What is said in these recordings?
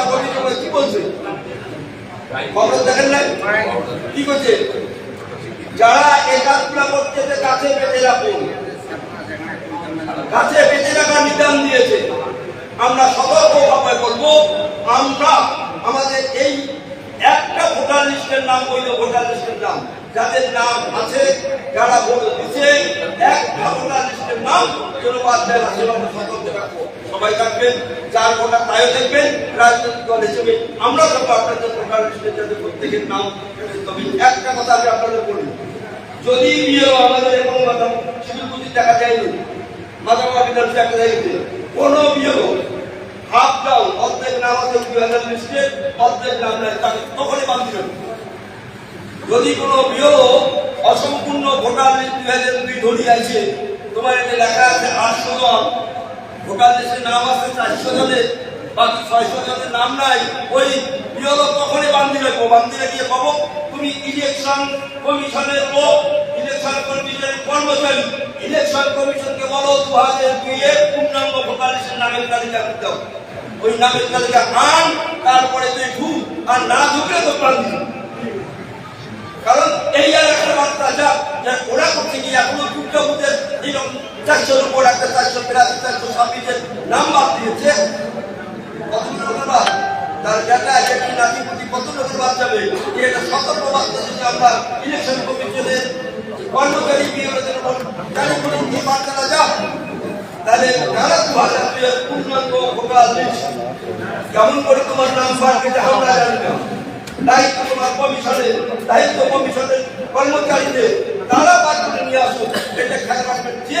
আগমনী করে কি বলছে? আমরা বলব, আমরা আমাদের এই একটা ভোটার লিস্টের নাম বৈধ ভোটার লিস্টের নাম। যাদের নাম আছে, যারা ভোট দিচ্ছে, একটা ভোটার লিস্টের নাম যেন বাদ দেয় সতর্ক সবাই থাকবেন যার ভোটার তাইও দেখবেন, রাজনৈতিক দল হিসেবে আমরা সব আপনাদের লিস্টের যাদের প্রত্যেকের নাম তবে একটা কথা আমি আপনাদের বলি, যদি বিয়েও আমাদের এখন মাদাম সিভিল পুঁজি দেখা যায়নি মাদামা বিধানসভা দেখা যায়নি কোন বিয়েও হাফ ডাউন অর্ধেক নাম আছে দুই হাজার লিস্টে অর্ধেক নাম নেয় তাকে তখনই বাদ দিবেন। যদি কোনো বিয়েও অসম্পূর্ণ ভোটার লিস্ট দুই হাজার দুই ধরি আছে তোমার এতে লেখা আছে আটশো জন ভোটার লিস্টে নাম আছে চারশো জনের বাকি ছয়শো জনের নাম নাই। ওই বিয়েও তখনই বান্ধি রাখব বান্ধি রাখিয়ে পাবো তুমি ইলেকশন কমিশনের লোক ইলেকশন কমিশনের কর্মচারী। ইলেকশন কমিশনকে বলো দু হাজার দুই এর পূর্ণাঙ্গ ভোটার লিস্টের নামের তালিকা করতে হবে। ওই নামের তালিকা আন, তারপরে তুই ঢুক, আর না ঢুকলে তো বান্ধি কারণ এই আর একটা বার্তা যা ওরা করতে গিয়ে এখনও বুথের এরকম চারশো ছাব্বিশের নাম বাদ দিয়েছে। কত লোকের তার জায়গা একটি নাতি প্রতি কত লোকের বাদ যাবে? একটা সতর্ক বার্তা যদি আমরা ইলেকশন কমিশনের কর্মচারী বিয়ের জানি কোনো এই বার্তাটা যা তাহলে হাজার দুইয়ের পূর্ণাঙ্গ লিস্ট কেমন করে তোমার নাম এটা আমরা জানি না। দায়িত্ব তোমার কমিশনের, দায়িত্ব কমিশনের কর্মচারীদের তারা বাদ করে নিয়ে আসো এটা খেয়াল রাখবেন যে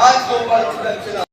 আজ কেউ বাদ যাচ্ছে না